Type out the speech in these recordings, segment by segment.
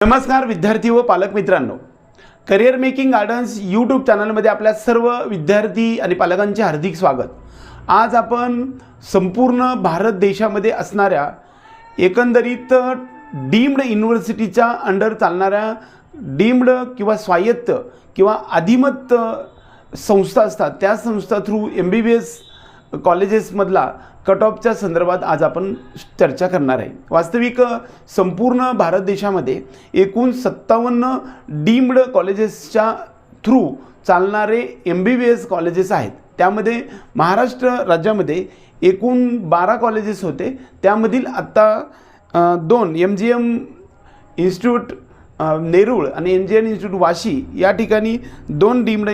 नमस्कार विद्यार्थी व पालक मित्रांनो. करिअर मेकिंग गार्डन्स यूट्यूब चॅनलमध्ये आपल्या सर्व विद्यार्थी आणि पालकांचे हार्दिक स्वागत. आज आपण संपूर्ण भारत देशामध्ये असणाऱ्या एकंदरीत डीम्ड युनिव्हर्सिटीच्या अंडर चालणाऱ्या डीम्ड किंवा स्वायत्त किंवा अधिमत संस्था असतात त्या संस्था through M B B S कॉलेजेसमधला cut ऑफच्या संदर्भात आज आपण चर्चा करणार आहे. वास्तविक संपूर्ण भारत देशामध्ये एकूण सत्तावन्न डीम्ड कॉलेजेसच्या थ्रू चालणारे M B B S colleges आहेत. त्यामध्ये महाराष्ट्र राज्यामध्ये एकूण बारा कॉलेजेस होते. त्यामधील आत्ता दोन M G M institute Nerul आणि M G N institute Vashi या ठिकाणी दोन डीम्ड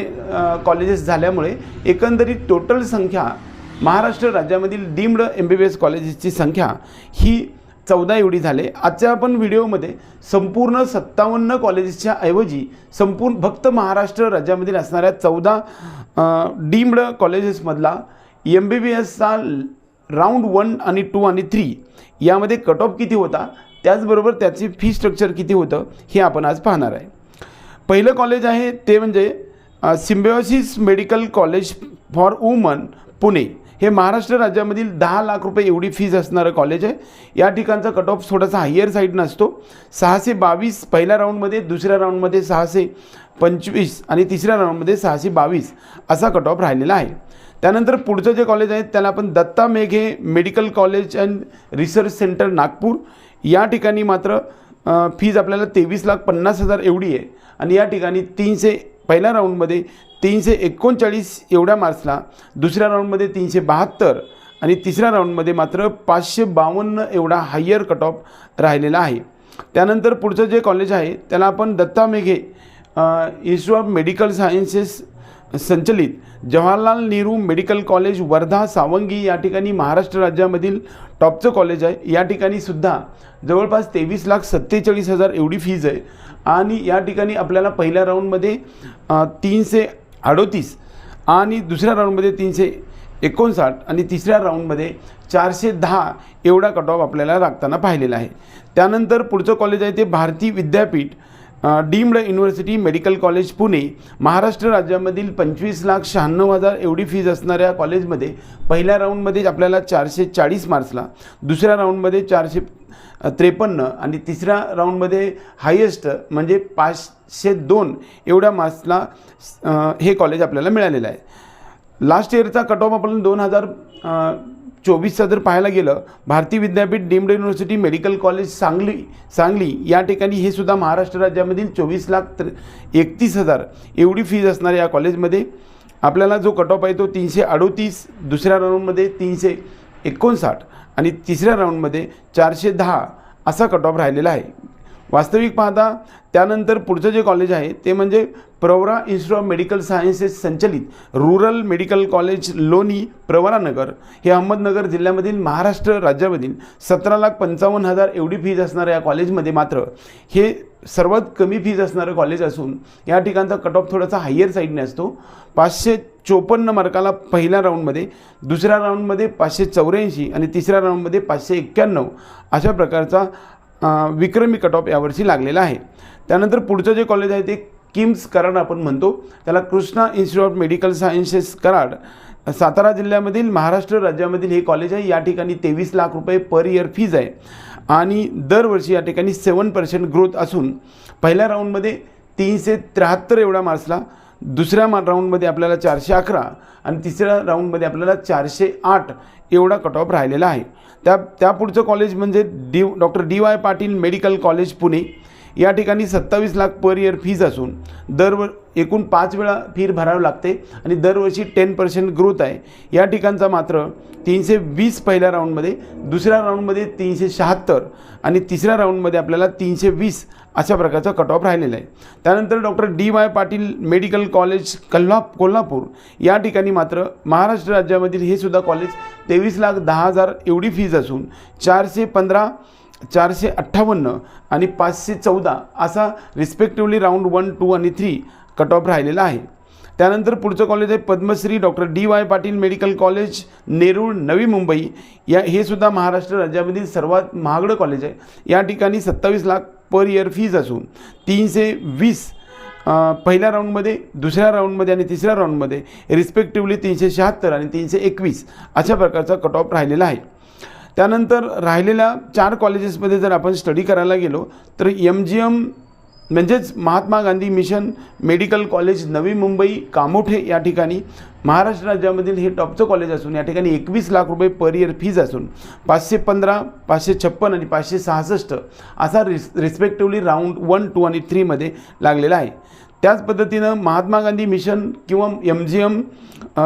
कॉलेजेस झाल्यामुळे एकंदरीत टोटल संख्या महाराष्ट्र राज्यामधील deemed M B B S कॉलेजेसची संख्या ही चौदा एवढी झाले. आजच्या आपण व्हिडिओमध्ये संपूर्ण सत्तावन्न कॉलेजेसच्या ऐवजी संपूर्ण फक्त महाराष्ट्र राज्यामधील असणाऱ्या चौदा डीम्ड कॉलेजेसमधला एम बी बी एसचा राऊंड वन आणि टू आणि थ्री यामध्ये कट ऑफ किती होता? त्याचबरोबर त्याची फी स्ट्रक्चर किती होतं? हे आपण आज पाहणार आहे. पहिलं कॉलेज आहे ते म्हणजे Symbiosis medical college for women Pune. हे महाराष्ट्र राज्यामधील दहा लाख रुपये एवढी फीज असणारं कॉलेज आहे. या ठिकाणचा कट ऑफ थोडासा हायर साईड नसतो. सहाशे बावीस पहिल्या राऊंडमध्ये दुसऱ्या राऊंडमध्ये सहाशे पंचवीस आणि तिसऱ्या राऊंडमध्ये सहाशे बावीस असा कट ऑफ राहिलेला आहे. त्यानंतर पुढचं जे कॉलेज आहे त्याला आपण Datta Meghe medical college and research centre Nagpur. या ठिकाणी मात्र फीज आपल्याला तेवीस लाख पन्नास हजार एवढी आहे. आणि या ठिकाणी तीनशे पहिल्या राऊंडमध्ये तीनशे एकोणचाळीस एवढ्या मार्क्सला दुसऱ्या राऊंडमध्ये तीनशे बहात्तर आणि तिसऱ्या राऊंडमध्ये मात्र पाचशे बावन्न एवढा हायर कट ऑफ राहिलेला आहे. त्यानंतर पुढचं जे कॉलेज आहे त्याला आपण Datta Meghe institute of medical sciences संचलित. जवाहरलाल नेहरू मेडिकल कॉलेज वर्धा सावंगी या ठिकाणी महाराष्ट्र राज्यामधील टॉपचं कॉलेज आहे. या ठिकाणी सुद्धा जवळपास तेवीस लाख सत्तेचाळीस हजार एवढी फीज आहे. आणि या ठिकाणी आपल्याला पहिल्या राऊंडमध्ये तीनशे अडोतीस आणि दुसऱ्या राऊंडमध्ये तीनशे एकोणसाठ आणि तिसऱ्या राऊंडमध्ये चारशे दहा एवढा कट ऑफ आपल्याला लागताना पाहिलेला आहे. त्यानंतर पुढचं कॉलेज आहे ते Bharati Vidyapeeth. Deemed university medical college Pune Maharashtra राज्यामधील पंचवीस लाख शहाण्णव हजार एवढी फीज असणाऱ्या कॉलेजमध्ये पहिल्या राऊंडमध्ये आपल्याला चारशे चाळीस मार्क्सला दुसऱ्या राऊंडमध्ये चारशे त्रेपन्न आणि तिसऱ्या राऊंडमध्ये हायेस्ट म्हणजे पाचशे दोन एवढ्या मार्क्सला हे कॉलेज आपल्याला मिळालेलं आहे. लास्ट इयरचा कट ऑफ आपण दोन हजार चोवीसचा जर पाहायला गेलं Bharatiya Vidyapeeth deemed university medical college Sangli Sangli या ठिकाणी हे सुद्धा महाराष्ट्र राज्यामधील चोवीस लाख त्रे एकतीस हजार एवढी फीज असणाऱ्या या कॉलेजमध्ये. आपल्याला जो कट ऑफ आहे तो तीनशे अडोतीस दुसऱ्या राऊंडमध्ये तीनशे एकोणसाठ आणि तिसऱ्या राऊंडमध्ये चारशे दहा असा कट ऑफ राहिलेला आहे. वास्तविक पाहता त्यानंतर पुढचं जे कॉलेज आहे ते म्हणजे Pravara institute of medical sciences संचलित rural medical college Loni Pravaranagar हे अहमदनगर जिल्ह्यामधील महाराष्ट्र राज्यामधील सतरा लाख पंचावन्न हजार एवढी फीज असणाऱ्या या कॉलेजमध्ये मात्र हे सर्वात कमी फीज असणारं कॉलेज असून या ठिकाणचा कट ऑफ थोडासा हायर साईडने असतो. पाचशे चोपन्न मार्काला पहिल्या राऊंडमध्ये दुसऱ्या राऊंडमध्ये पाचशे चौऱ्याऐंशी आणि तिसऱ्या राऊंडमध्ये पाचशे एक्क्याण्णव अशा प्रकारचा विक्रमी कट ऑफ यावर्षी लागलेला आहे. त्यानंतर पुढचं जे कॉलेज आहे ते किम्स कराड आपण म्हणतो. त्याला Krishna institute of medical sciences Karad Satara जिल्ह्यामधील महाराष्ट्र राज्यामधील हे कॉलेज आहे. या ठिकाणी तेवीस लाख रुपये पर इयर फीज आहे. आणि दरवर्षी या ठिकाणी सेवन पर्सेंट ग्रोथ असून पहिल्या राऊंडमध्ये तीनशे त्र्याहत्तर एवढा मार्क्सला दुसऱ्या मा राऊंडमध्ये आपल्याला चारशे अकरा आणि तिसऱ्या राऊंडमध्ये आपल्याला चारशे आठ एवढा कट ऑफ राहिलेला आहे. त्या त्या पुढचं कॉलेज म्हणजे D doctor D Y Patil medical college Pune. या ठिकाणी सत्तावीस लाख पर इयर फीज असून दरवर एकूण पाच वेळा फी भरावी लागते आणि दरवर्षी टेन पर्सेंट ग्रोथ आहे. या ठिकाणचा मात्र तीनशे वीस पहिल्या राऊंडमध्ये दुसऱ्या राऊंडमध्ये तीनशे शहात्तर आणि तिसऱ्या राऊंडमध्ये आपल्याला तीनशे वीस अशा प्रकारचा कट ऑफ राहिलेला आहे. त्यानंतर doctor D Y Patil medical college कल्हा Kolhapur या ठिकाणी मात्र महाराष्ट्र राज्यामधील हे सुद्धा कॉलेज तेवीस लाख दहा हजार एवढी फीज असून चारशे पंधरा चारशे अठ्ठावन्न आणि पाचशे चौदा असा रिस्पेक्टिव्हली राऊंड वन टू आणि थ्री कट ऑफ राहिलेला आहे. त्यानंतर पुढचं कॉलेज आहे Padmashri doctor D Y Patil medical college Nerul Navi Mumbai. या हे सुद्धा महाराष्ट्र राज्यामधील सर्वात महागडं कॉलेज आहे. या ठिकाणी सत्तावीस लाख पर इयर फीज असून तीनशे वीस पहिल्या राऊंडमध्ये दुसऱ्या राऊंडमध्ये आणि तिसऱ्या राऊंडमध्ये रिस्पेक्टिव्हली तीनशे शहात्तर आणि तीनशे एकवीस अशा प्रकारचा कट ऑफ राहिलेला आहे. त्यानंतर राहिलेल्या चार कॉलेजेसमध्ये जर आपण स्टडी करायला गेलो तर एम जी एम म्हणजेच Mahatma Gandhi mission medical college Navi Mumbai Kamothe या ठिकाणी. महाराष्ट्र राज्यामधील हे टॉपचं कॉलेज असून या ठिकाणी एकवीस लाख रुपये पर इयर फीज असून पाचशे पंधरा पाचशे छप्पन आणि पाचशे सहासष्ट असा रिस रिस्पेक्टिव्हली राऊंड वन टू आणि थ्रीमध्ये लागलेला आहे. त्याच पद्धतीनं महात्मा गांधी मिशन किंवा M G M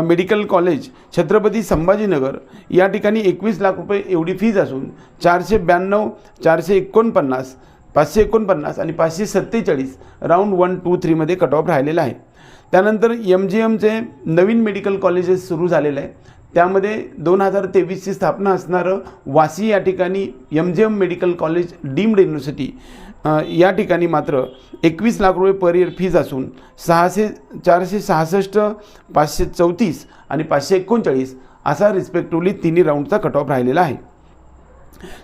medical college Chhatrapati Sambhajinagar या ठिकाणी एकवीस लाख रुपये एवढी फीज असून चारशे ब्याण्णव चारशे एकोणपन्नास पाचशे एकोणपन्नास आणि पाचशे सत्तेचाळीस राऊंड वन टू थ्रीमध्ये कट ऑफ राहिलेला आहे. त्यानंतर एम जी एमचे नवीन मेडिकल कॉलेजेस सुरू झालेलं आहे त्यामध्ये दोन हजार तेवीसची स्थापना असणारं वाशी या ठिकाणी M G M medical college deemed university या ठिकाणी मात्र एकवीस लाख रुपये पर इयर फीज असून सहाशे चारशे सहासष्ट पाचशे चौतीस आणि पाचशे एकोणचाळीस असा रिस्पेक्टिव्हली तिन्ही राऊंडचा कट ऑफ राहिलेला आहे.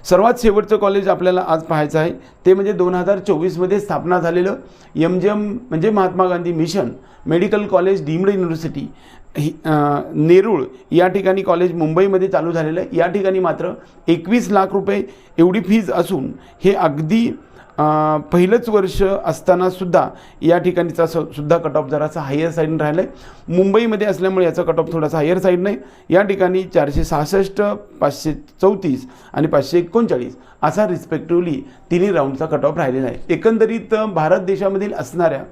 सर्वात शेवटचं कॉलेज आपल्याला आज पाहायचं आहे. ते म्हणजे दोन हजार चोवीसमध्ये स्थापना झालेलं एम जी एम म्हणजे Mahatma Gandhi mission medical college deemed university ही नेरूळ या ठिकाणी कॉलेज मुंबईमध्ये चालू झालेलं आहे. या ठिकाणी मात्र एकवीस लाख रुपये एवढी फीज असून हे अगदी पहिलंच वर्ष असतानासुद्धा या ठिकाणीचा स सुद्धा कट ऑफ जरासा हायर साईडनं राहिला आहे मुंबईमध्ये असल्यामुळे याचा कट ऑफ थोडासा हायर साईडनं आहे या ठिकाणी चारशे सहासष्ट पाचशे चौतीस आणि पाचशे एकोणचाळीस असा रिस्पेक्टिव्हली तिन्ही राऊंडचा कट ऑफ राहिलेला आहे. एकंदरीत भारत देशामधील असणाऱ्या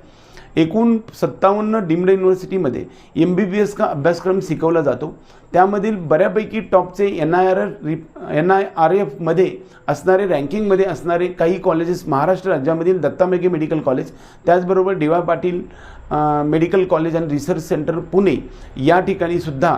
एकूण सत्तावन्न डीम्ड युनिव्हर्सिटीमध्ये एम बी बी एस का अभ्यासक्रम शिकवला जातो. त्यामधील बऱ्यापैकी टॉपचे N I R N I R एफमध्ये असणारे रँकिंगमध्ये असणारे काही कॉलेजेस महाराष्ट्र राज्यामधील दत्ता मेघे मेडिकल कॉलेज त्याचबरोबर D Y Patil medical college and research centre Pune या ठिकाणी सुद्धा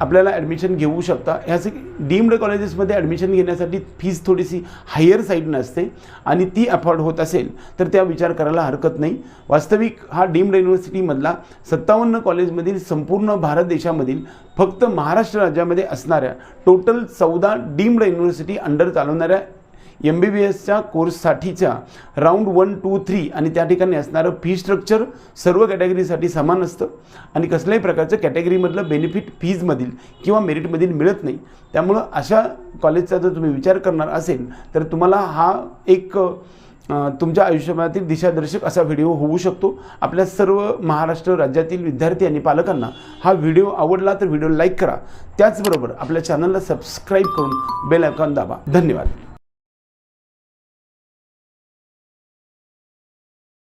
आपल्याला ॲडमिशन घेऊ शकता. ह्याचे डीम्ड कॉलेजेसमध्ये ॲडमिशन घेण्यासाठी फीज थोडीशी हायर साईडनं असते आणि ती अफोर्ड होत असेल तर त्या विचार करायला हरकत नाही. वास्तविक हा डीम्ड युनिव्हर्सिटीमधला सत्तावन्न कॉलेजमधील संपूर्ण भारत देशामधील फक्त महाराष्ट्र राज्यामध्ये असणाऱ्या टोटल चौदा डीम्ड युनिव्हर्सिटी अंडर चालवणाऱ्या एम बी बी एसच्या कोर्ससाठीच्या राऊंड वन टू थ्री आणि त्या ठिकाणी असणारं फी स्ट्रक्चर सर्व कॅटेगरीसाठी समान असतं. आणि कसल्याही प्रकारचं कॅटेगरीमधलं बेनिफिट फीजमधील किंवा मेरिटमधील मिळत नाही. त्यामुळं अशा कॉलेजचा जर तुम्ही विचार करणार असेल तर तुम्हाला हा एक तुमच्या आयुष्यातील दिशादर्शक असा व्हिडिओ होऊ शकतो. आपल्या सर्व महाराष्ट्र राज्यातील विद्यार्थी आणि पालकांना हा व्हिडिओ आवडला तर व्हिडिओ लाईक करा. त्याचबरोबर आपल्या चॅनलला सबस्क्राईब करून बेल आयकॉन दाबा. धन्यवाद.